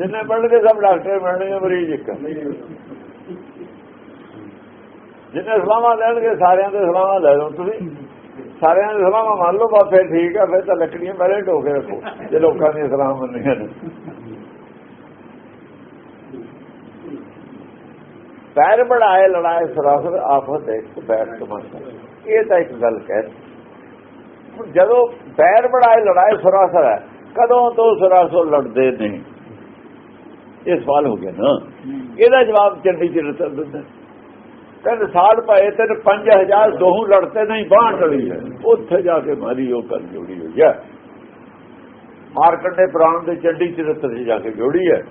ਜਿੰਨੇ ਪੜ੍ਹਨਗੇ ਸਭ ਡਾਕਟਰ ਬਣਨਗੇ ਮਰੀਜ਼ ਇੱਕ। ਜਿੰਨੇ ਸਲਾਹਾਂ ਲੈਣਗੇ ਸਾਰਿਆਂ ਦੇ ਸਲਾਹਾਂ ਲੈ ਲਓ ਤੁਸੀਂ। ਸਾਰਿਆਂ ਦੇ ਸਲਾਹਾਂ ਮੰਨ ਲਓ ਬਸ ਫਿਰ ਠੀਕ ਆ ਫਿਰ ਤਾਂ ਲੱਕੜੀਆਂ ਪਹਿਲੇ ਢੋ ਕੇ ਰੱਖੋ ਜੇ ਲੋਕਾਂ ਦੀਆਂ ਸਲਾਹਾਂ ਮੰਨੀਆਂ ਨੇ। ਪੈਰ ਬੜਾਏ ਲੜਾਏ ਸਰਾਸਰ ਆਫਤ ਹੈ ਪੈਰ ਤਮਾਸ਼ਾ ਇਹ ਤਾਂ ਇੱਕ ਗੱਲ ਕਹਿ ਜਦੋਂ ਪੈਰ ਬੜਾਏ ਲੜਾਏ ਸਰਾਸਰ ਹੈ ਕਦੋਂ ਤੋਂ ਸਰਾਸਰ ਲੜਦੇ ਨੇ? ਇਹ ਸਵਾਲ ਹੋ ਗਿਆ ਨਾ। ਇਹਦਾ ਜਵਾਬ ਚੰਡੀ ਚ ਰਤਨ ਦਿੰਦਾ ਕਹਿੰਦੇ ਸਾਲ ਪਏ ਤੇ 5000 ਦੋਹੂ ਲੜਤੇ ਨਹੀਂ ਬਾਹਰ ਲੜੀ ਹੈ। ਉੱਥੇ ਜਾ ਕੇ ਮਾਰੀ ਉਹ ਕਰ ਜੋੜੀ ਹੋਈ ਹੈ। ਮਾਰਕੰਡੇ ਪ੍ਰਾਣ ਦੇ ਚੰਡੀ ਚ ਰਤਨ ਜਾ ਕੇ ਜੋੜੀ ਹੈ।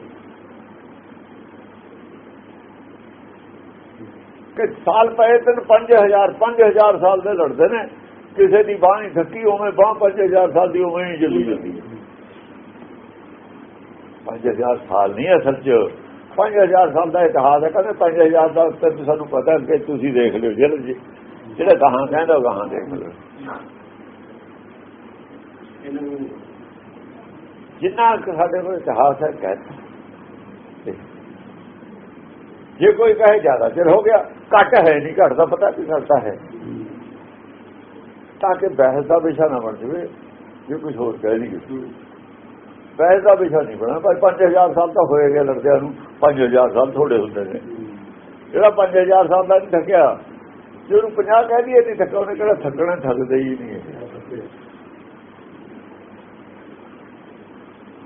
ਕਿ ਸਾਲ ਪਏ ਤੇ 5000 5000 ਸਾਲ ਦੇ ਲੜਦੇ ਨੇ। ਕਿਸੇ ਦੀ ਬਾਹ ਨਹੀਂ ਥੱਕੀ ਉਵੇਂ ਬਾਹ 5000 ਸਾਲ ਦੀ ਉਵੇਂ ਹੀ ਜਲੀ ਜਾਂਦੀ ਹੈ। 5000 ਸਾਲ ਨਹੀਂ ਅਸਲ 'ਚ। 5000 ਸਾਲ ਦਾ ਇਤਿਹਾਸ ਹੈ, ਕਹਿੰਦੇ 5000 ਦਾ ਤੇ ਸਾਨੂੰ ਪਤਾ ਕਿ ਤੁਸੀਂ ਦੇਖ ਲਿਓ ਜਿਹੜੇ ਜਿਹੜਾ ਕਹਾਂ ਕਹਿੰਦਾ ਉਹ ਕਹਾਂ ਦੇਖ ਲਿਓ। ਜਿੰਨਾ ਸਾਡੇ ਕੋਲ ਇਤਿਹਾਸ ਹੈ ਕਹਿੰਦਾ ਜੇ ਕੋਈ ਕਹੇ, ਜ਼ਿਆਦਾ ਚਿਰ ਹੋ ਗਿਆ। ਘੱਟ ਹੈ ਨਹੀਂ, ਘੱਟ ਦਾ ਪਤਾ ਕੀ ਕਰਦਾ ਹੈ। ਤਾਂ ਕਿ ਬਹਿਸ ਦਾ ਵਿਸ਼ਾ ਨਾ ਬਣ ਜਾਵੇ, ਜੇ ਕੁਝ ਹੋਰ ਕਹਿ ਨਹੀਂ ਬਹਿਸ ਦਾ ਵਿਸ਼ਾ ਨਹੀਂ ਬਣਾ ਪਰ 5000 ਸਾਲ ਤਾਂ ਹੋਏ ਗਏ ਲੜਦਿਆਂ ਨੂੰ। 5000 ਸਾਲ ਥੋੜੇ ਹੁੰਦੇ ਨੇ। ਜਿਹੜਾ 5000 ਸਾਲ ਦਾ ਨਹੀਂ ਥੱਕਿਆ ਜਿਹਨੂੰ 50 ਕਹਿ ਦਈਏ ਨਹੀਂ ਥੱਕਾ ਉਹਨੇ ਕਿਹੜਾ ਥੱਕਣਾ ਥੱਕਦੇ ਹੀ ਨਹੀਂ ਹੈ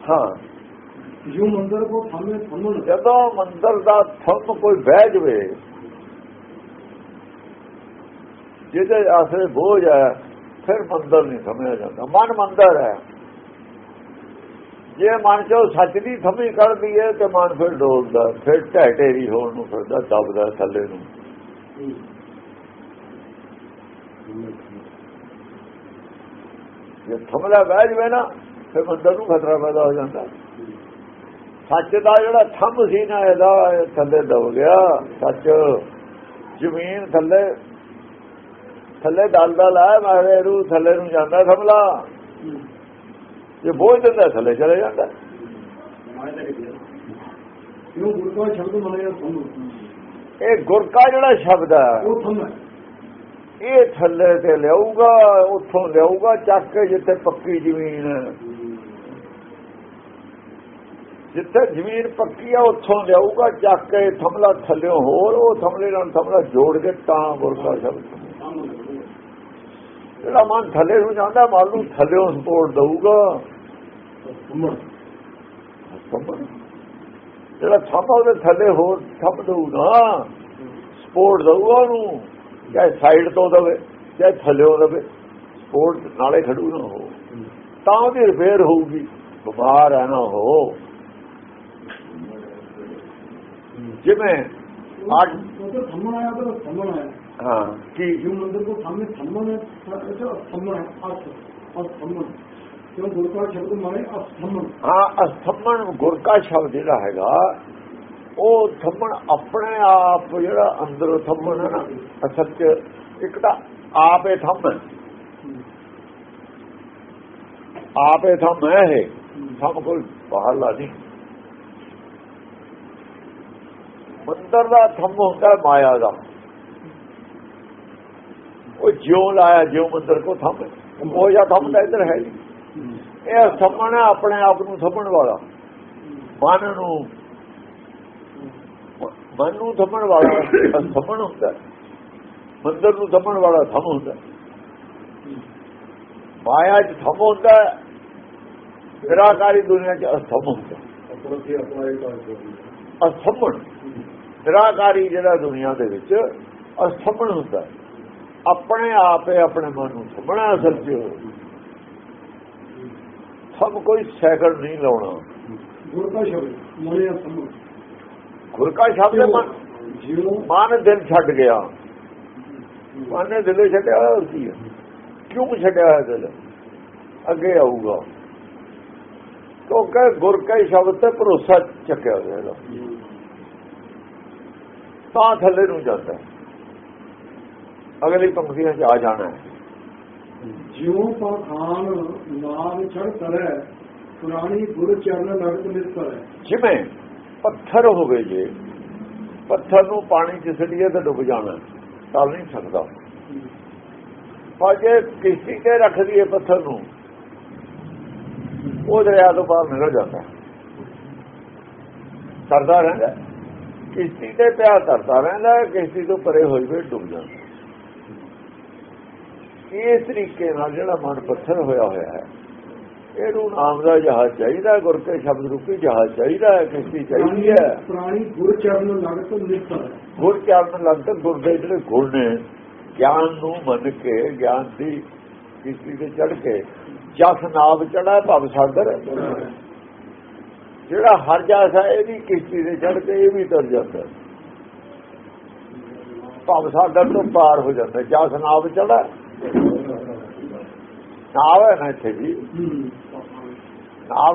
ਹਾਂ। ਜੋ ਮੰਦਰ ਕੋ ਥੰਮੇ ਥੰਮਣ। ਜਦੋਂ ਮੰਦਰ ਦਾ ਥੰਮ ਕੋਈ ਬਹਿ ਜਵੇ ਜਿਹਦੇ ਆਸਰੇ ਬੋਝ ਹੈ ਫਿਰ ਮੰਦਰ ਨਹੀਂ ਸਮਝਿਆ ਜਾਂਦਾ। ਮਨ ਮੰਦਰ ਹੈ। ਜੇ ਮਨ ਚੋਂ ਸੱਚ ਦੀ ਥੰਮੀ ਕੱਢਦੀ ਹੈ ਤੇ ਮਨ ਫਿਰ ਡੋਲਦਾ, ਫਿਰ ਢਹਿ ਹੋਣ ਨੂੰ ਫਿਰਦਾ, ਦਬਦਾ ਥੱਲੇ ਨੂੰ। ਜੇ ਥਮਲਾ ਬਹਿ ਜਵੇ ਨਾ, ਫਿਰ ਮੰਦਰ ਨੂੰ ਖਤਰਾ ਪੈਦਾ ਹੋ ਜਾਂਦਾ। ਸੱਚ ਦਾ ਜਿਹੜਾ ਥੰਮ ਸੀ ਨਾ, ਇਹਦਾ ਥੱਲੇ ਦਬ ਗਿਆ। ਸੱਚ ਜ਼ਮੀਨ ਥੱਲੇ ਥੱਲੇ ਡਲਦਾ ਲਾ ਮਾਰੇ ਰੂ ਥੱਲੇ ਨੂੰ ਜਾਂਦਾ ਥਮਲਾ। ਜੇ ਬੋਝ ਦਿੰਦਾ ਥੱਲੇ ਚਲੇ ਜਾਂਦਾ। ਜੋ ਗੁਰੂ ਦਾ ਸ਼ਬਦ ਮੰਨਿਆ ਥੰਮ ਇਹ ਗੁਰ ਕਾ ਜਿਹੜਾ ਸ਼ਬਦ ਹੈ ਇਹ ਥੱਲੇ ਤੇ ਲਿਆਊਗਾ ਉੱਥੋਂ ਲਿਆਊਗਾ ਚੱਕ ਕੇ ਜਿੱਥੇ ਪੱਕੀ ਜ਼ਮੀਨ। ਜਿੱਥੇ ਜ਼ਮੀਨ ਪੱਕੀ ਆ ਉੱਥੋਂ ਲਿਆਊਗਾ ਚੱਕ ਕੇ ਥਮਲਾ ਥੱਲਿਓਂ ਹੋਰ ਉਹ ਥਮਲੇ ਨਾਲ ਥਮਲਾ ਜੋੜ ਕੇ ਤਾਂ ਗੁਰਕਾ ਸ਼ਬਦ। ਜਿਹੜਾ ਮਨ ਥੱਲੇ ਨੂੰ ਜਾਂਦਾ ਨੂੰ ਥੱਲਿਓਂ ਸਪੋਰਟ ਦਊਗਾ। ਜਿਹੜਾ ਥੰਮਾ ਉਹਦੇ ਥੱਲੇ ਹੋਰ ਥੰਮ ਦਊ ਨਾ ਸਪੋਰਟ ਦਊਗਾ ਉਹਨੂੰ। ਚਾਹੇ ਸਾਈਡ ਤੋਂ ਦਵੇ ਚਾਹੇ ਥੱਲਿਓਂ ਦਵੇ। ਸਪੋਰਟ ਨਾਲੇ ਖੜੂ ਨਾ ਹੋ। ਤਾਂ ਉਹਦੀ ਰਿਪੇਅਰ ਹੋਊਗੀ। ਬਿਮਾਰ ਹੈ ਨਾ ਹੋ। ਜਿਵੇਂ ਅੱਜ ਥੰਮਣ ਆਇਆ ਤਾਂ ਥੰਮਣ ਆਇਆ। ਹਾਂ ਕੀ? ਜੋ ਮੰਦਰ ਕੋ ਥੰਮੇ ਥੰਮਣ ਹੈ ਥੰਮਣ ਹੈ ਅਸ ਥੰਮਣ। ਜੋ ਗੁਰੂ ਦਾ ਸ਼ਬਦ ਮੰਨੇ ਅਸ ਹਾਂ ਅਸਥਮਣ ਗੁਰ ਕਾ ਸ਼ਬਦ ਜਿਹੜਾ ਹੈਗਾ, ਉਹ ਥੰਮਣ ਆਪਣੇ ਆਪ ਜਿਹੜਾ ਅੰਦਰੋਂ ਥੰਮਣ ਹੈ ਨਾ, ਅਸਲ ਚ ਇੱਕ ਤਾਂ ਆਪੇ ਥੰਮ ਹੈ। ਆਪੇ ਥੰਮ ਹੈ ਇਹ। ਥੰਮ ਕੋਈ ਬਾਹਰਲਾ ਨਹੀਂ ਮੰਦਰ ਦਾ ਥੰਮ ਹੁੰਦਾ ਮਾਇਆ ਦਾ। ਉਹ ਜਿਉ ਲਾਇਆ, ਜਿਉ ਮੰਦਰ ਕੋ ਥੰਮ ਉਹ ਜਾਂ ਥੰਮ ਦਾ ਇੱਧਰ ਹੈ ਨਹੀਂ। ਇਹ ਥੰਮਣ ਹੈ ਆਪਣੇ ਆਪ ਨੂੰ ਥੰਮਣ ਵਾਲਾ। ਮਨ ਨੂੰ। ਮਨ ਨੂੰ ਥੰਮਣ ਵਾਲਾ ਥੰਮਣ ਹੁੰਦਾ। ਮੰਦਰ ਨੂੰ ਥੰਮਣ ਵਾਲਾ ਥੰਮ ਹੁੰਦਾ। ਮਾਇਆ 'ਚ ਥੰਮ ਹੁੰਦਾ। ਨਿਰਾਕਾਰੀ ਦੁਨੀਆ 'ਚ ਅਸਥੰਮ ਹੁੰਦਾ। ਅਸਥੰਮਣ ਨਿਰਾਕਾਰੀ ਜਿਹੜਾ ਦੁਨੀਆ ਦੇ ਵਿੱਚ ਅਸਥੰਮਣ ਹੁੰਦਾ। ਆਪਣੇ ਆਪੇ ਆਪਣੇ ਮਨ ਨੂੰ ਥੰਮਣਾ ਅਸਲ 'ਚ ਸਭ ਕੋਈ ਸੈਕੰਡ ਨਹੀਂ ਲਾਉਣਾ। ਗੁਰੂ ਦਾ ਸ਼ਬਦ ਮੰਨੇ ਥੰਮਣ ਗੁਰ ਕਾ ਸ਼ਬਦ ਮਨ ਜਿਉ ਮਨ ਦਿਲ ਛੱਡ ਗਿਆ। ਮਨ ਨੇ ਦਿਲ ਛੱਡਿਆ ਹੋਇਆ ਕਿਉਂ ਛੱਡਿਆ ਹੋਇਆ ਦਿਲ? ਅੱਗੇ ਆਊਗਾ। ਕਿਉਂਕਿ ਗੁਰ ਕੇ ਸ਼ਬਦ ਤੇ ਭਰੋਸਾ ਚੱਕਿਆ ਹੋਇਆ ਇਹਦਾ। ਤਾਂ ਥੱਲੇ ਨੂੰ ਜਾਂਦਾ। ਅਗਲੀ ਪੰਕਤੀਆਂ 'ਚ ਆ ਜਾਣਾ ਹੈ। ਜਿਉ ਪਾਖਾਨ ਨਾਮ ਛੜ ਕਰੈ ਪੁਰਾਣੀ ਗੁਰ ਚਰਨ ਲਗਤ ਨਿਰਭਰ ਜਿਵੇਂ ਪੱਥਰ ਹੋਵੇ ਜੇ, ਪੱਥਰ ਨੂੰ ਪਾਣੀ 'ਚ ਸਿੱਟੀਏ ਤਾਂ ਡੁੱਬ ਜਾਣਾ ਤਾਂ ਨਹੀਂ ਸਕਦਾ। ਪਰ ਜੇ ਕਿਸ਼ਤੀ ਤੇ ਰੱਖ ਦਈਏ ਪੱਥਰ ਨੂੰ, ਉਹ ਦਰਿਆ ਤੋਂ ਬਾਹਰ ਨਿਕਲ ਜਾਂਦਾ। ਤਰਦਾ ਰਹਿੰਦਾ। ਕਿਸ਼ਤੀ ਤੇ ਪਿਆ ਤਰਦਾ ਰਹਿੰਦਾ, ਕਿਸ਼ਤੀ ਤੋਂ ਪਰੇ ਹੋਈ ਵੇ ਡੁੱਬ ਜਾਂਦਾ। ਇਸ ਤਰੀਕੇ ਨਾਲ ਜਿਹੜਾ ਮਨ ਪੱਥਰ ਹੋਇਆ ਹੋਇਆ ਹੈ ਇਹਨੂੰ ਨਾਮ ਦਾ ਜਹਾਜ਼ ਚਾਹੀਦਾ ਗੁਰ ਕੇ ਸ਼ਬਦ ਰੂਪੀ ਜਹਾਜ਼ ਚਾਹੀਦਾ ਹੈ ਕਿਸ਼ਤੀ ਚਾਹੀਦੀ ਹੈ। ਪੁਰਾਣੀ ਗੁਰ ਚਰਨ ਲਗਤ ਨਿਰਭਰ ਹੈ। ਗੁਰ ਚਰਨ ਲੱਗਦਾ ਗੁਰ ਦੇ ਜਿਹੜੇ ਗੁਣ ਨੇ ਗਿਆਨ ਨੂੰ ਮੰਨ ਕੇ ਗਿਆਨ ਦੀ ਕਿਸ਼ਤੀ ਤੇ ਚੜ ਕੇ ਜਸ ਨਾਮ ਚੜਾ ਭਵ ਸਾਗਰ ਜਿਹੜਾ ਹਰ ਜਾਸ ਹੈ ਇਹਦੀ ਕਿਸ਼ਤੀ ਤੇ ਚੜ ਕੇ ਇਹ ਵੀ ਤਰ ਜਾਂਦਾ ਭਵ ਸਾਗਰ ਤੋਂ ਪਾਰ ਹੋ ਜਾਂਦਾ ਜਸ ਨਾਮ ਚੜਾ ਨਾਮ ਹੈ ਨਾ ਇੱਥੇ ਜੀ। ਹੂੰ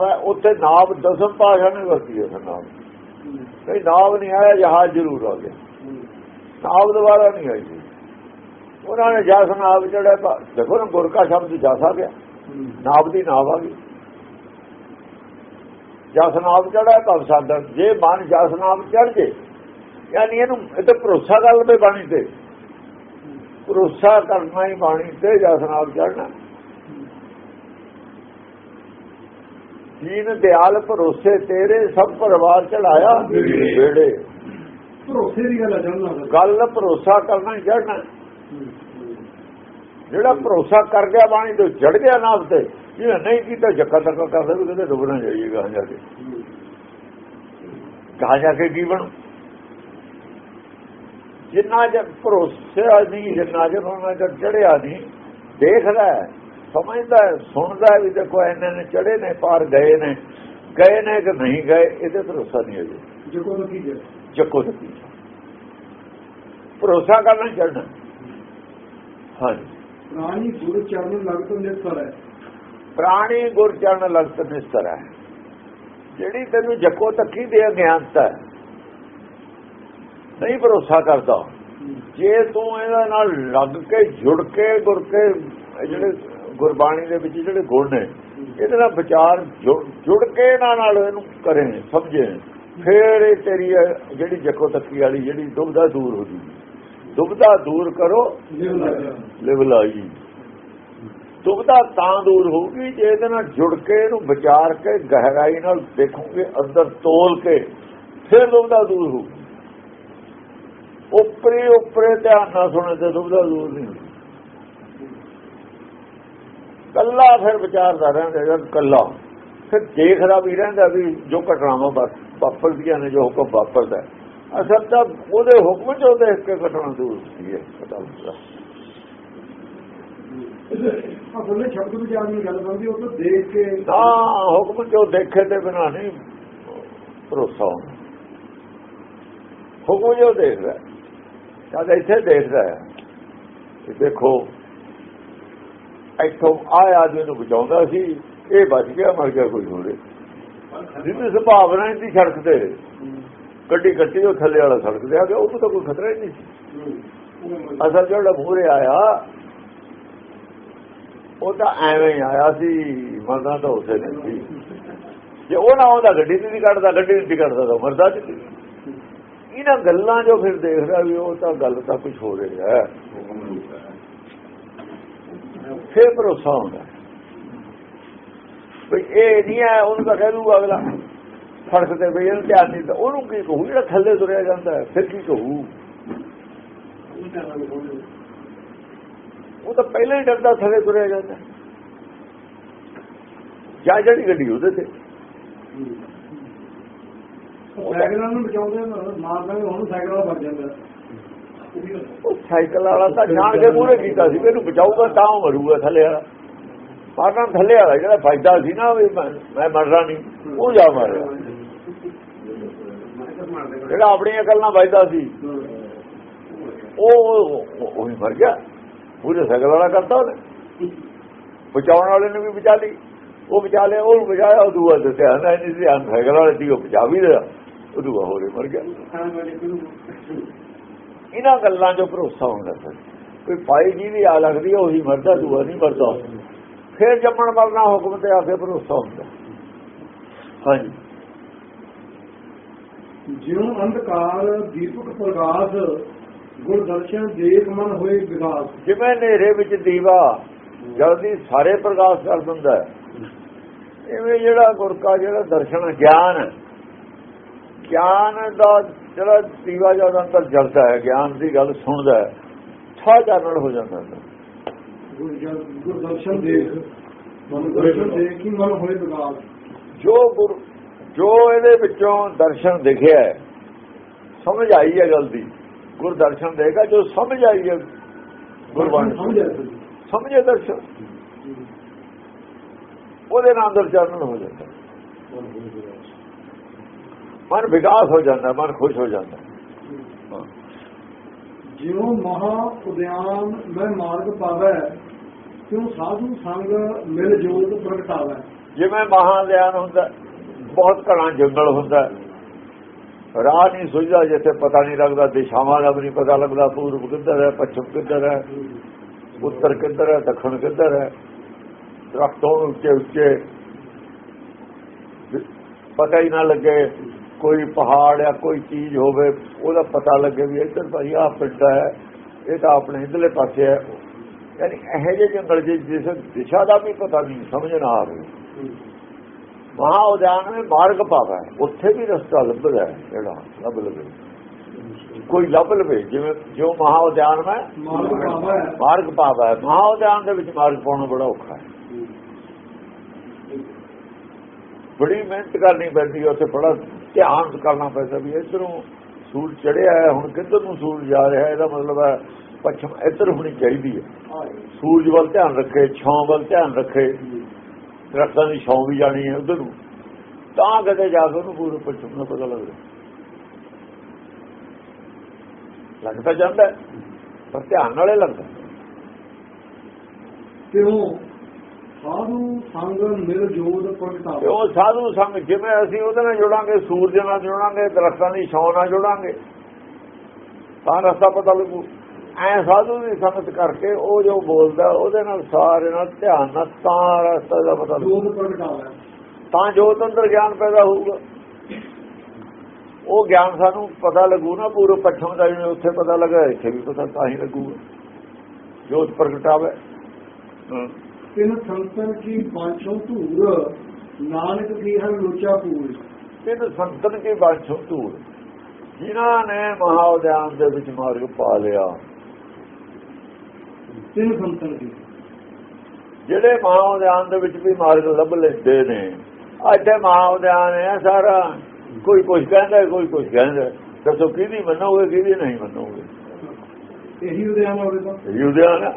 ਹੈ, ਉੱਥੇ ਨਾਮ ਦਸਮ ਪਾਸ਼ਾ ਨੇ ਵਰਤੀ ਹੈ ਨਾਮ ਕਈ ਨਾਮ ਨਹੀਂ ਆਇਆ ਜਹਾਜ਼ ਜ਼ਰੂਰ ਆ ਗਿਆ ਨਾਮ ਦੁਬਾਰਾ ਨਹੀਂ ਆਈ ਉਹਨਾਂ ਨੇ ਜਸ ਨਾਮ ਚੜਿਆ ਤਾਂ ਦੇਖੋ ਨਾ ਗੁਰਕਾ ਸ਼ਬਦ ਜਸ ਆ ਗਿਆ। ਨਾਮ ਦੀ ਨਾਵ ਆ ਗਈ। ਜਸ ਨਾਮ ਚੜਿਆ ਤਾਂ ਸਾਡਾ ਜੇ ਮਨ ਜਸ ਨਾਮ ਚੜ ਜੇ, ਯਾਨੀ ਇਹਨੂੰ ਇਹ ਤਾਂ ਭਰੋਸਾ ਗੱਲ ਤੇ ਬਾਣੀ ਤੇ। ਭਰੋਸਾ ਕਰਨਾ ਹੀ ਬਾਣੀ ਤੇ ਜਸ ਨਾਮ ਚੜਨਾ ਜੀਨ ਦਿਆਲ ਭਰੋਸੇ ਤੇਰੇ ਸਭ ਪਰਿਵਾਰ ਚੜਾਇਆ ਬੇੜੇ ਭਰੋਸੇ ਦੀ ਗੱਲ ਗੱਲ ਭਰੋਸਾ ਕਰਨਾ ਹੀ ਚੜਨਾ ਜਿਹੜਾ ਭਰੋਸਾ ਕਰ ਗਿਆ ਬਾਣੀ ਤੋਂ ਜੜ ਗਿਆ ਨਾਮ ਤੇ ਜਿਹੜਾ ਨਹੀਂ ਕੀਤਾ ਜੱਕਾ ਤੱਕ ਕਰਦਾ ਵੀ ਕਿਤੇ ਡੁੱਬਣਾ ਜਾਈਏਗਾ ਜਾ ਕੇ। ਕਹਾ ਜਾ ਕੇ ਕੀ ਬਣੂ? ਜਿੰਨਾ ਜਦ ਭਰੋਸਾ ਨਹੀਂ ਜਿੰਨਾ ਜਦ ਉਹਨਾਂ ਜਦ ਚੜਿਆ ਨਹੀਂ ਦੇਖਦਾ ਸਮਝਦਾ ਸੁਣਦਾ ਵੀ ਦੇਖੋ ਇਹਨੇ ਨੇ ਚੜੇ ਨੇ ਪਾਰ ਗਏ ਨੇ। ਗਏ ਨੇ ਕਿ ਨਹੀਂ ਗਏ ਇਹਦੇ ਭਰੋਸਾ ਨਹੀਂ ਹੋਈ ਜਿਕੋ ਨਕੀ ਜੇ ਚੱਕੋ ਤੇ ਭਰੋਸਾ ਕਰਨਾ ਚੜਨਾ ਹਾਂਜੀ। ਪੁਰਾਣੀ ਗੁਰ ਚਰਨ ਲਗਤ ਨਿਰਭਰ ਹੈ। ਪ੍ਰਾਣੀ ਗੁਰ ਚਰਨ ਲਗਤ ਨਿਸਤਰ ਹੈ। ਜਿਹੜੀ ਤੈਨੂੰ ਜੱਕੋ ਤੱਕੀ ਦੇ ਅਗਿਆਨਤਾ ਹੈ। ਨਹੀਂ ਭਰੋਸਾ ਕਰਦਾ। ਜੇ ਤੂੰ ਇਹਦਾ ਨਾਲ ਲੱਗ ਕੇ, ਜੁੜ ਕੇ, ਗੁਰ ਕੇ ਜਿਹੜੇ ਗੁਰਬਾਣੀ ਦੇ ਵਿੱਚ ਜਿਹੜੇ ਗੁਣ ਨੇ, ਇਹਦੇ ਨਾਲ ਵਿਚਾਰ ਜੁੜ ਕੇ ਇਹਨਾਂ ਨਾਲ ਇਹਨੂੰ ਕਰੇ, ਸਮਝੇ। ਫੇਰ ਇਹ ਤੇਰੀ ਜਿਹੜੀ ਜੱਕੋ ਤੱਕੀ ਵਾਲੀ, ਜਿਹੜੀ ਦੁਬਦਾ ਦੂਰ ਹੋ ਜੂਗੀ। ਦੁਬਦਾ ਦੂਰ ਕਰੋ। ਲਿਵ ਦੁਬਦਾ ਤਾਂ ਦੂਰ ਹੋਊਗੀ ਜੇ ਇਹਦੇ ਨਾਲ ਜੁੜ ਕੇ ਇਹਨੂੰ ਵਿਚਾਰ ਕੇ, ਗਹਿਰਾਈ ਨਾਲ ਦੇਖੋਗੇ, ਅੰਦਰ ਤੋਲ ਕੇ, ਫਿਰ ਦੁਬਦਾ ਦੂਰ ਹੋਊਗੀ। ਉੱਪਰੇ ਉੱਪਰੇ ਧਿਆਨ ਨਾਲ ਸੁਣੇ ਤੇ ਦੁਬਦਾ ਦੂਰ ਨਹੀਂ ਕੱਲਾ ਫਿਰ ਵਿਚਾਰਦਾ ਰਹਿੰਦਾ ਜਦ ਕੱਲਾ ਫਿਰ ਦੇਖਦਾ ਵੀ ਰਹਿੰਦਾ ਵੀ ਜੋ ਘਟਨਾਵਾਂ ਵਾਪ- ਵਾਪਰਦੀਆਂ ਨੇ ਜੋ ਹੁਕਮ ਵਾਪਰਦਾ। ਅਸਲ ਤਾਂ ਉਹਦੇ ਹੁਕਮ ਚੋਂ ਦੇਖ ਕੇ ਘਟਨਾ ਦੂਰ ਹੁੰਦੀ ਹੈ ਪਤਾ ਆ ਬੋਲੇ ਸ਼ਬਦ ਵਿਚਾਰ ਦੀ ਗੱਲ ਬਣਦੀ ਉਹ ਤੋਂ ਦੇਖ ਕੇ ਹਾਂ ਹੁਕਮ ਚੋਂ ਦੇਖੇ ਤੇ ਬਿਨਾ ਨਹੀਂ ਭਰੋਸਾ ਹੁਕਮ ਜੋ ਦੇਖਦਾ। ਜਦ ਇੱਥੇ ਦੇਖਦਾ ਹੈ। ਕਿ ਦੇਖੋ, ਇੱਥੋਂ ਆ ਆਦਮੀ ਨੂੰ ਬਚਾਉਂਦਾ ਸੀ, ਇਹ ਬਚ ਗਿਆ, ਮਰ ਗਿਆ, ਕੋਈ ਹੋਰੇ ਜਿਹਦੀ ਸੁਭਾਵਨਾ ਇਹਦੀ ਸੜਕ ਤੇ। ਗੱਡੀ ਕੱਟੀ, ਉਹ ਥੱਲੇ ਵਾਲਾ ਸੜਕ ਤੇ ਆ ਗਿਆ ਉਹ ਤਾਂ ਕੋਈ ਖਤਰਾ ਹੀ ਨਹੀਂ ਸੀ। ਅਸਲ ਜਿਹੜਾ ਮੂਹਰੇ ਆਇਆ, ਉਹ ਤਾਂ ਐਵੇਂ ਹੀ ਆਇਆ ਸੀ, ਮਰਦਾ ਤਾਂ ਉਸੇ ਨੇ ਸੀ। ਜੇ ਉਹ ਨਾ ਆਉਂਦਾ, ਗੱਡੀ ਤੇ ਨਹੀਂ ਕੱਢਦਾ, ਗੱਡੀ ਨਹੀਂ ਸੀ ਕੱਢਦਾ, ਤਾਂ ਮਰਦਾ ਚ ਸੀ। ਗੱਲਾਂ ਜੋ ਫਿਰ ਦੇਖਦਾ ਵੀ ਉਹ ਤਾਂ ਗੱਲ ਤਾਂ ਕੁਝ ਹੋ ਰਹੀ ਹੈ। ਫਿਰ ਭਰੋਸਾ ਹੁੰਦਾ। ਵੀ ਇਹ ਨਹੀਂ ਹੈ, ਉਹਨੂੰ ਤਾਂ ਕਹਿ ਦੂਗਾ ਅਗਲਾ। ਸੜਕ ਤੇ ਵੀ ਇਹਨੂੰ ਧਿਆਨ ਨਹੀਂ ਉਹਨੂੰ ਕੀ ਕਹੂ? ਜਿਹੜਾ ਥੱਲੇ ਤੁਰਿਆ ਜਾਂਦਾ ਫਿਰ ਕੀ ਕਹੂ? ਉਹ ਤਾਂ ਪਹਿਲਾਂ ਹੀ ਡਰਦਾ ਥੱਲੇ ਤੁਰਿਆ ਜਾਂਦਾ। ਜਾਂ ਜਿਹੜੀ ਗੱਡੀ ਉਹਦੇ ਤੇ। ਸਾਈਕਲਾਂ ਨੂੰ ਬਚਾਉਂਦੇ ਮਾਰਦਾ ਉਹਨੂੰ ਸਾਈਕਲ ਵਾਲਾ ਵੱਜ ਜਾਂਦਾ ਉਹ ਸਾਈਕਲ ਵਾਲਾ ਤਾਂ ਜਾਣ ਕੇ ਪੂਰੇ ਕੀਤਾ ਸੀ, ਮੈਨੂੰ ਬਚਾਊਗਾ ਤਾਂ ਉਹ ਮਰੂਗਾ ਥੱਲੇ ਵਾਲਾ। ਮਾਰਨਾ ਥੱਲੇ ਵਾਲਾ ਜਿਹੜਾ ਫਾਇਦਾ ਸੀ ਨਾ ਮੈਂ ਮਰਦਾ ਮਰਨਾ ਨਹੀਂ, ਉਹ ਜਾ ਮਾਰਿਆ। ਜਿਹੜਾ ਆਪਣੀ ਅਕਲ ਨਾਲ ਵੱਜਦਾ ਸੀ, ਉਹ ਉਹ- ਹੀ ਮਰ ਗਿਆ। ਪੂਰੇ ਸਾਈਕਲ ਵਾਲਾ ਕਰਤਾ ਉਹਨੇ। ਬਚਾਉਣ ਵਾਲੇ ਨੇ ਵੀ ਬਚਾ ਲਈ। ਉਹ ਬਚਾ ਲਿਆ ਉਹਨੂੰ ਬਚਾਇਆ, ਉਹ ਦੂਆ ਦੱਸਿਆ ਨਹੀਂ ਸੀ ਆਂ ਸਾਈਕਲ ਵਾਲੇ ਸੀ, ਉਹ ਬਚਾ ਵੀ ਲਿਆ। ਉਹ ਦੂਆ ਹੋਰੇ ਮਰ ਗਿਆ। ਇਹਨਾਂ ਗੱਲਾਂ 'ਚ ਭਰੋਸਾ ਹੁੰਦਾ ਫਿਰ ਕੋਈ ਪਾਈ ਜੀ ਦੀ ਆ ਲੱਗਦੀ ਹੈ ਉਹੀ ਮਰਦਾ ਦੂਆ ਨਹੀਂ ਮਰਦਾ। ਫਿਰ ਜੰਮਣ ਮਰਨਾ ਹੁਕਮ ਤੇ ਆ ਕੇ ਭਰੋਸਾ ਹੁੰਦਾ ਹਾਂਜੀ। ਜਿਉ ਅੰਧਕਾਰ ਦੀਪਕ ਪ੍ਰਗਾਸ ਗੁਰ ਦਰਸ਼ਨ ਦੇਖ ਮਨ ਹੋਏ ਵਿਗਾਸ। ਜਿਵੇਂ ਹਨੇਰੇ ਵਿੱਚ ਦੀਵਾ ਜਲਦੀ ਸਾਰੇ ਪ੍ਰਕਾਸ਼ ਕਰ ਦਿੰਦਾ ਹੈ, ਇਵੇਂ ਜਿਹੜਾ ਗੁਰ ਕਾ ਜਿਹੜਾ ਦਰਸ਼ਨ ਹੈ, ਗਿਆਨ ਹੈ, ਗਿਆਨ ਦਾ ਜਿਹੜਾ ਦੀਵਾ ਜਦ ਅੰਦਰ ਜਲਦਾ ਹੈ ਗਿਆਨ ਦੀ ਗੱਲ ਸੁਣਦਾ ਹੈ ਛਾ ਚਾਨਣ ਹੋ ਜਾਂਦਾ ਹੈ। ਦਰਸ਼ਨ ਦੇਖ ਮਨ ਦਰਸ਼ਨ ਦੇਖ ਹੀ ਮਨ ਹੋਏ ਵਿਗਾਸ ਜੋ ਗੁਰ ਜੋ ਇਹਦੇ ਵਿੱਚੋਂ ਦਰਸ਼ਨ ਦਿਖਿਆ ਹੈ ਸਮਝ ਆਈ ਹੈ ਗੱਲ ਦੀ। ਗੁਰ ਦਰਸ਼ਨ ਦੇਗਾ ਜੋ ਸਮਝ ਆਈ ਹੈ ਗੁਰਬਾਣੀ ਸਮਝ ਦਰਸ਼ਨ। ਉਹਦੇ ਨਾਲ ਅੰਦਰ ਚਾਨਣ ਹੋ ਜਾਂਦਾ ਮਨ ਵਿਕਾਸ ਹੋ ਜਾਂਦਾ ਮਨ ਖੁਸ਼ ਹੋ ਜਾਂਦਾ। ਜਿਉ ਮਹਾ ਉਦਿਆਨ ਮੈਂ ਮਾਰਗ ਪਾਵੈ ਕਿਉ ਸਾਧੂ ਸੰਗ ਮਿਲ ਜੋਤ ਪ੍ਰਗਟਾਵੈ ਜਿਵੇਂ ਮਹਾਲਿਆਨ ਹੁੰਦਾ ਬਹੁਤ ਘਣਾ ਜੰਗਲ ਹੁੰਦਾ ਰਾਹ ਨਹੀਂ ਸੁਝਦਾ ਜਿੱਥੇ ਪਤਾ ਨਹੀਂ ਲੱਗਦਾ ਦਿਸ਼ਾਵਾਂ ਦਾ ਨਹੀਂ ਪਤਾ ਲੱਗਦਾ ਪੂਰਬ ਕਿੱਧਰ ਹੈ ਪੱਛਮ ਕਿੱਧਰ ਹੈ ਉੱਤਰ ਕਿੱਧਰ ਹੈ ਦੱਖਣ ਕਿੱਧਰ ਹੈ ਦਰਖਤੋਂ ਉੱਚੇ ਉੱਚੇ ਪਤਾ ਹੀ ਨਾ ਲੱਗੇ ਕੋਈ ਪਹਾੜ ਜਾਂ ਕੋਈ ਚੀਜ਼ ਹੋਵੇ ਉਹਦਾ ਪਤਾ ਲੱਗੇ ਵੀ ਇੱਧਰ ਭਾਈ ਆਹ ਪਿੰਡ ਹੈ ਇਹ ਤਾਂ ਆਪਣੇ ਇਧਰਲੇ ਪਾਸੇ ਹੈ। ਯਾਨੀ ਇਹੋ ਜਿਹੇ ਜੰਗਲ ਜੀ ਜਿਸ ਦਿਸ਼ਾ ਦਾ ਵੀ ਪਤਾ ਨਹੀਂ ਸਮਝ ਨਾ ਆਵੇ ਮਹਾ ਉਦਿਆਨ ਵਿੱਚ ਮਾਰਗ ਪਾਵਾ ਉੱਥੇ ਵੀ ਰਸਤਾ ਲੱਭਦਾ ਹੈ ਜਿਹੜਾ ਲੱਭ ਲਵੇ। ਕੋਈ ਲੱਭ ਲਵੇ ਜਿਵੇਂ ਜੋ ਮਹਾ ਉਦਿਆਨ ਮੈਂ ਮਾਰਗ ਪਾਵੈ ਮਹਾ ਉਦਿਆਨ ਦੇ ਵਿੱਚ ਮਾਰਗ ਪਾਉਣਾ ਬੜਾ ਔਖਾ ਹੈ। ਬੜੀ ਮਿਹਨਤ ਕਰਨੀ ਪੈਂਦੀ ਹੈ ਉੱਥੇ ਬੜਾ ਧਿਆਨ ਕਰਨਾ ਪੈਂਦਾ ਵੀ ਇਧਰੋਂ ਸੂਰਜ ਚੜਿਆ ਹੈ, ਹੁਣ ਕਿੱਧਰ ਨੂੰ ਸੂਰਜ ਜਾ ਰਿਹਾ ਇਹਦਾ ਮਤਲਬ ਹੈ ਪੱਛਮ ਇੱਧਰ ਹੋਣੀ ਚਾਹੀਦੀ ਹੈ। ਸੂਰਜ ਵੱਲ ਧਿਆਨ ਰੱਖੇ, ਛਾਂ ਵੱਲ ਧਿਆਨ ਰੱਖੇ, ਦਰਖਤਾਂ ਦੀ ਛਾਂ ਵੀ ਜਾਣੀ ਹੈ ਉਧਰ ਨੂੰ। ਤਾਂ ਕਦੇ ਜਾ ਕੇ ਉਹਨੂੰ ਪੂਰੇ ਪੱਛਮ ਦਾ ਪਤਾ ਲੱਗਦਾ ਲੱਗਦਾ ਜਾਂਦਾ ਪਰ ਧਿਆਨ ਨਾਲੇ ਲੱਗਦਾ। ਕਿਉ? ਸਾਧੂ ਸੰਗ ਮਿਲ ਤੇ ਪ੍ਰਗਟਾਵੈ ਉਹ ਸਾਧੂ ਸੰਗ ਜਿਵੇਂ ਅਸੀਂ ਉਹਦੇ ਨਾਲ ਜੁੜਾਂਗੇ ਸੂਰਜ ਨਾਲ ਜੁੜਾਂਗੇ ਦਰਖਤਾਂ ਦੀ ਛਾਂ ਨਾਲ ਜੁੜਾਂਗੇ ਤਾਂ ਰਸਤਾ ਪਤਾ ਲੱਗੂ। ਐ ਸਾਧੂ ਦੀ ਸੰਗਤ ਕਰਕੇ ਉਹ ਜੋ ਬੋਲਦਾ ਉਹਦੇ ਨਾਲ ਸਾਰੇ ਨਾਲ ਧਿਆਨ ਨਾਲ ਤਾਂ ਰਸਤਾ ਦਾ ਪਤਾ ਪ੍ਰਗਟਾਵੈ। ਤਾਂ ਜੋਤ ਅੰਦਰ ਗਿਆਨ ਪੈਦਾ ਹੋਊਗਾ। ਉਹ ਗਿਆਨ ਸਾਨੂੰ ਪਤਾ ਲੱਗੂ ਨਾ ਪੂਰੇ ਪੱਛਮ ਦਾ ਜਿਵੇਂ ਉੱਥੇ ਪਤਾ ਲੱਗਾ ਇੱਥੇ ਵੀ ਪਤਾ ਤਾਂ ਹੀ ਲੱਗੂਗਾ। ਜੋਤ ਪ੍ਰਗਟਾਵੇ। ਹਾਂ। ਤਿਨ ਸੰਤਨ ਕੀ ਪਾਂਚੋਂ ਧੂਰ ਨਾਨਕ ਕੀ ਹਰ ਲੋਚਾ ਪੂਰ ਤਿੰਨ ਸੰਤਨ ਕੀ ਬਾਛੋ ਧੂੜ। ਜਿਨ੍ਹਾਂ ਨੇ ਮਹਾਉਦਿਆਨ ਦੇ ਵਿੱਚ ਮਾਰਗ ਪਾ ਲਿਆ। ਤਿਨ ਸੰਤਨ ਕੀ। ਜਿਹੜੇ ਮਹਾਉਦਿਆਨ ਦੇ ਵਿੱਚ ਵੀ ਮਾਰਗ ਲੱਭ ਲੈਂਦੇ ਨੇ ਅੱਡੇ ਮਹਾਉਦਿਆਨ ਹੈ ਸਾਰਾ। ਕੋਈ ਕੁਝ ਕਹਿੰਦਾ ਕੋਈ ਕੁਝ ਕਹਿੰਦਾ। ਦੱਸੋ ਕਿਹਦੀ ਮੰਨੋਗੇ ਕਿਹਦੀ ਨਹੀਂ ਮੰਨੋਗੇ? ਇਹੀ ਉਦਿਆਨ ਹੋਵੇ ਤਾਂ। ਇਹ ਉਦਿਆਨ ਹੈ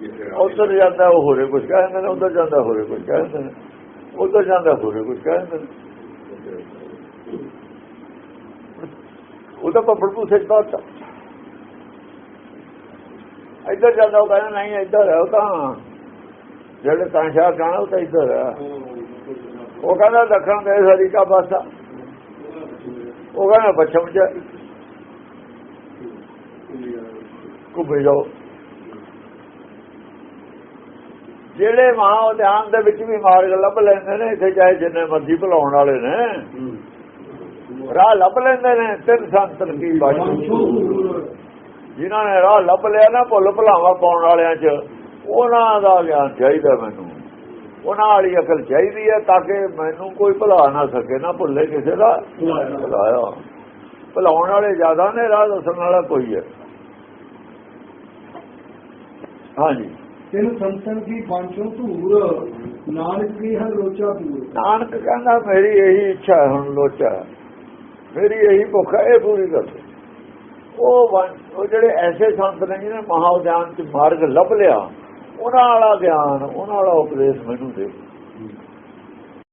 ਉਧਰ ਜਾਂਦਾ, ਉਹ ਹੋਰੇ ਕੁਝ ਕਹਿੰਦੇ ਨੇ, ਉੱਧਰ ਜਾਂਦਾ, ਹੋਰੇ ਕੁਝ ਕਹਿੰਦੇ ਨੇ। ਉੱਧਰ ਜਾਂਦਾ, ਹੋਰੇ ਕੁਝ ਕਹਿੰਦੇ ਨੇ। ਉਹ ਪੱਪੜ ਪੂਸੇ ਬਾਤ ਇੱਧਰ ਜਾਂਦਾ, ਉਹ ਕਹਿੰਦਾ, ਨਹੀਂ, ਇੱਧਰ ਹੈ ਉਹ ਤਾਂ ਜਿਹੜੇ ਤਾਂ ਸ਼ਾਹ ਜਾਣਾ, ਉਹ ਤਾਂ ਇੱਧਰ ਹੈ ਉਹ ਕਹਿੰਦਾ, ਦੱਖਣ ਦੇ ਸਾਰੀ ਕਾ ਪਾਸਾ ਉਹ ਕਹਿੰਦਾ, ਪੱਛਮ ਚ ਘੁੰਮੇ ਜਾਓ। ਜਿਹੜੇ ਮਹਾ ਧਿਆਨ ਦੇ ਵਿੱਚ ਵੀ ਮਾਰਗ ਲੱਭ ਲੈਂਦੇ ਨੇ ਇੱਥੇ ਚਾਹੇ ਜਿੰਨੇ ਮਰਜ਼ੀ ਭੁਲਾਉਣ ਵਾਲੇ ਨੇ। ਰਾਹ ਲੱਭ ਲੈਂਦੇ ਨੇ ਤਿੰਨ ਸੰਤਨ ਕੀ ਬਾਣੀ। ਜਿਨ੍ਹਾਂ ਨੇ ਰਾਹ ਲੱਭ ਲਿਆ ਨਾ ਭੁੱਲ ਭੁਲਾਵਾ ਪਾਉਣ ਵਾਲਿਆਂ 'ਚ ਉਹਨਾਂ ਦਾ ਗਿਆਨ ਚਾਹੀਦਾ ਮੈਨੂੰ। ਉਹਨਾਂ ਵਾਲੀ ਅਕਲ ਚਾਹੀਦੀ ਹੈ ਤਾਂ ਕਿ ਮੈਨੂੰ ਕੋਈ ਭੁਲਾ ਨਾ ਸਕੇ ਨਾ ਭੁੱਲੇ ਕਿਸੇ ਦਾ। ਭੁਲਾਇਆ। ਭੁਲਾਉਣ ਵਾਲੇ ਜ਼ਿਆਦਾ ਨੇ ਰਾਹ ਦੱਸਣ ਵਾਲਾ ਕੋਈ ਹੈ। ਹਾਂਜੀ। ਤਿਨ ਸੰਤਨ ਕੀ ਪਾਂਚੋਂ ਧੂਰ ਨਾਨਕ ਕੀ ਹਰ ਲੋਚਾ ਪੂਰ ਨਾਨਕ ਕਹਿੰਦਾ, ਮੇਰੀ ਇਹੀ ਇੱਛਾ ਹੁਣ ਲੋਚਾ। ਮੇਰੀ ਇਹੀ ਭੁੱਖ ਹੈ, ਇਹ ਪੂਰੀ ਕਰ ਉਹ ਉਹ ਜਿਹੜੇ ਐਸੇ ਸੰਤ ਨੇ ਜਿਹਨੇ ਮਹਾਉਦਿਆਨ ਚ ਮਾਰਗ ਲੱਭ ਲਿਆ, ਉਹਨਾਂ ਵਾਲਾ ਗਿਆਨ, ਉਹਨਾਂ ਵਾਲਾ ਉਪਦੇਸ਼ ਮੈਨੂੰ ਦੇ।